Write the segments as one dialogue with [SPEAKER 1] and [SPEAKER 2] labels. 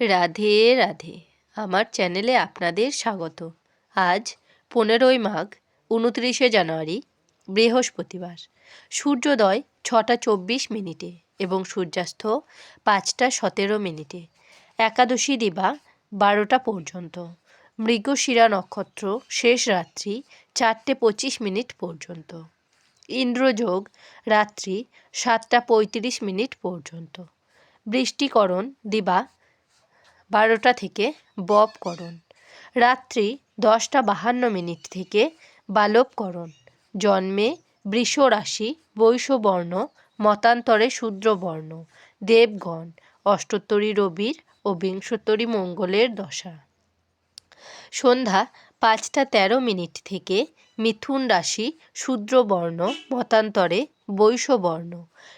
[SPEAKER 1] রাধে রাধে। আমার চ্যানেলে আপনাদের স্বাগত। আজ পনেরোই মাঘ, উনত্রিশে জানুয়ারি, বৃহস্পতিবার। সূর্যোদয় ছটা চব্বিশ মিনিটে এবং সূর্যাস্ত পাঁচটা সতেরো মিনিটে। একাদশী দিবা বারোটা পর্যন্ত। মৃগশিরা নক্ষত্র শেষ রাত্রি চারটে পঁচিশ মিনিট পর্যন্ত। ইন্দ্রযোগ রাত্রি সাতটা পঁয়ত্রিশ মিনিট পর্যন্ত। বৃষ্টিকরণ দিবা বারোটা থেকে ববকরণ রাত্রি দশটা বাহান্ন মিনিট থেকে বালবকরণ জন্মে বৃষ রাশি বৈশ্যবর্ণ মতান্তরে শূদ্রবর্ণ, দেবগণ, অষ্টোত্তরী রবির ও বিংশোত্তরী মঙ্গলের দশা। সন্ধ্যা পাঁচটা তেরো মিনিট থেকে মিথুন রাশি, শূদ্রবর্ণ, মতান্তরে বৈশ্যবর্ণ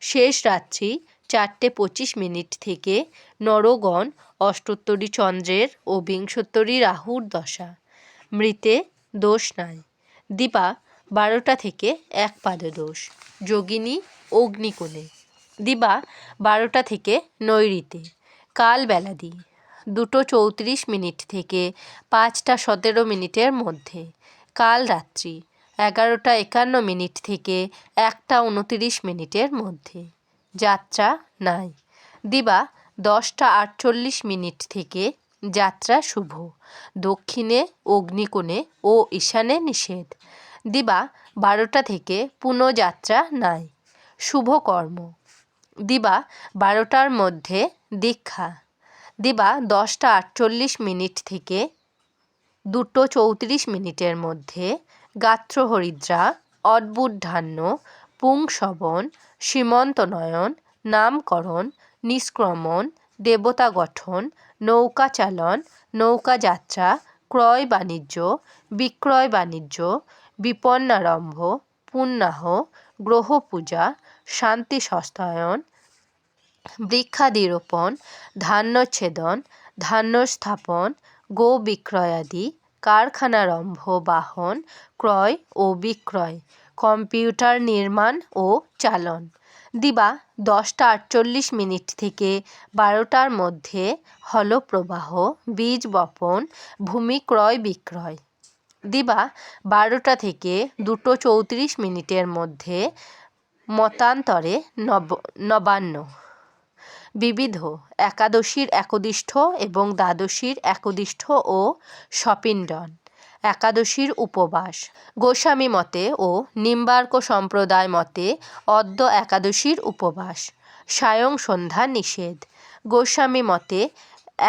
[SPEAKER 1] শেষ রাত্রি চারটে পঁচিশ মিনিট থেকে নরগণ অষ্টোত্তরী চন্দ্রের ও বিংশোত্তরী রাহুর দশা। মৃতে দোষ নাই। দীপা বারোটা থেকে এক পাদে দোষ। যোগিনী অগ্নিকোণে। দিবা বারোটা থেকে নৈরিতে কাল বেলাদি দুটো চৌত্রিশ মিনিট থেকে পাঁচটা সতেরো মিনিটের মধ্যে। কাল রাত্রি এগারোটা একান্ন মিনিট থেকে একটা উনতিরিশ মিনিটের মধ্যে। যাত্রা নাই। দিবা দশটা আটচল্লিশ মিনিট থেকে যাত্রা শুভ। দক্ষিণে অগ্নিকোণে ও ঈশানে নিষেধ। দিবা বারোটা থেকে পুনঃযাত্রা নাই। শুভ কর্ম। দিবা বারোটার মধ্যে দীক্ষা। দিবা দশটা আটচল্লিশ মিনিট থেকে দুটো চৌত্রিশ মিনিটের মধ্যে গাত্র হরিদ্রা অদ্ভুতধান্য পুংসবন সীমন্তনয়ন, নামকরণ, নিষ্ক্রমণ দেবতা গঠন নৌকা চালন নৌকা যাত্রা ক্রয় বাণিজ্য বিক্রয় বাণিজ্য বিপন্নারম্ভ, পুণ্যাহ গ্রহ পূজা শান্তি সস্তায়ন বৃক্ষাদিরোপণ, ধান্যচ্ছেদন ধান্য স্থাপন গো বিক্রয়াদি কারখানারম্ভ, বাহন, ক্রয় ও বিক্রয়। কম্পিউটার নির্মাণ ও চালন। দিবা দশটা আটচল্লিশ মিনিট থেকে বারোটার মধ্যে হলপ্রবাহ, বীজ বপন, ভূমি ক্রয় বিক্রয়। দিবা বারোটা থেকে দুটো চৌত্রিশ মিনিটের মধ্যে মতান্তরে নব, নবান্ন। বিবিধ, একাদশীর একদিষ্ঠ এবং দ্বাদশীর একদিষ্ঠ ও সপিণ্ডন। একাদশীর উপবাস। গোস্বামী মতে ও নিম্বার্ক সম্প্রদায় মতে অদ্য একাদশীর উপবাস। সায়ং সন্ধ্যা নিষেধ। গোস্বামী মতে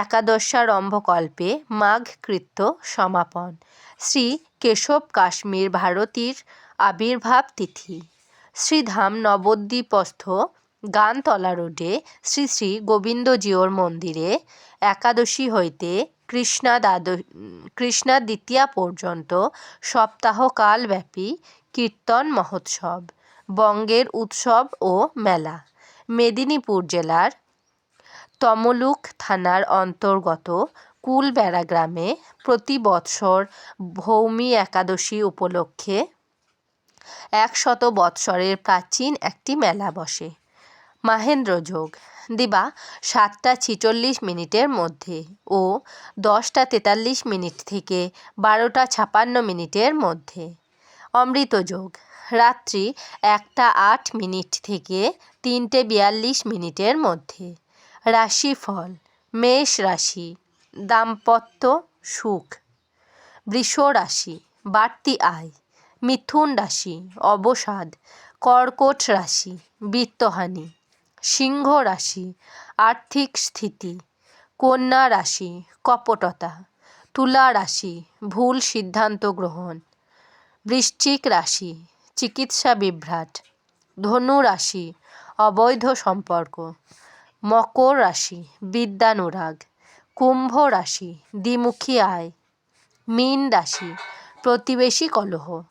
[SPEAKER 1] একাদশারম্ভকল্পে মাঘকৃত্য সমাপন। শ্রী কেশব কাশ্মীর ভারতীর আবির্ভাব তিথি। শ্রীধাম নবদ্বীপস্থ গানতলা রোডে শ্রী শ্রী গোবিন্দজিওর মন্দিরে একাদশী হইতে কৃষ্ণা দ্বাদ কৃষ্ণা দ্বিতীয়া পর্যন্ত সপ্তাহকালব্যাপী কীর্তন মহোৎসব, বঙ্গের উৎসব ও মেলা। মেদিনীপুর জেলার তমলুক থানার অন্তর্গত কুলবেড়া গ্রামে প্রতি বৎসর ভৌমি একাদশী উপলক্ষে একশত বৎসরের প্রাচীন একটি মেলা বসে। মাহেন্দ্র যোগ। দিবা সাতটা ছিচল্লিশ মিনিটের মধ্যে ও দশটা তেতাল্লিশ মিনিট থেকে বারোটা ছাপান্ন মিনিটের মধ্যে। অমৃত যোগ। রাত্রি একটা আট মিনিট থেকে তিনটে বিয়াল্লিশ মিনিটের মধ্যে। রাশিফল। মেষ রাশি। দাম্পত্য সুখ। বৃষ রাশি। বাড়তি আয়। মিথুন রাশি। অবসাদ। কর্কট রাশি। বিত্তহানি। সিংহ রাশি, আর্থিক স্থিতি, কন্যা রাশি, কপটতা, তুলা রাশি, ভুল সিদ্ধান্ত গ্রহণ, বৃশ্চিক রাশি, চিকিৎসা বিভ্রাট, ধনু রাশি, অবৈধ সম্পর্ক, মকর রাশি, বিদ্যানুরাগ, কুম্ভ রাশি, দ্বিমুখী আয়, মীন রাশি, প্রতিবেশী কলহ।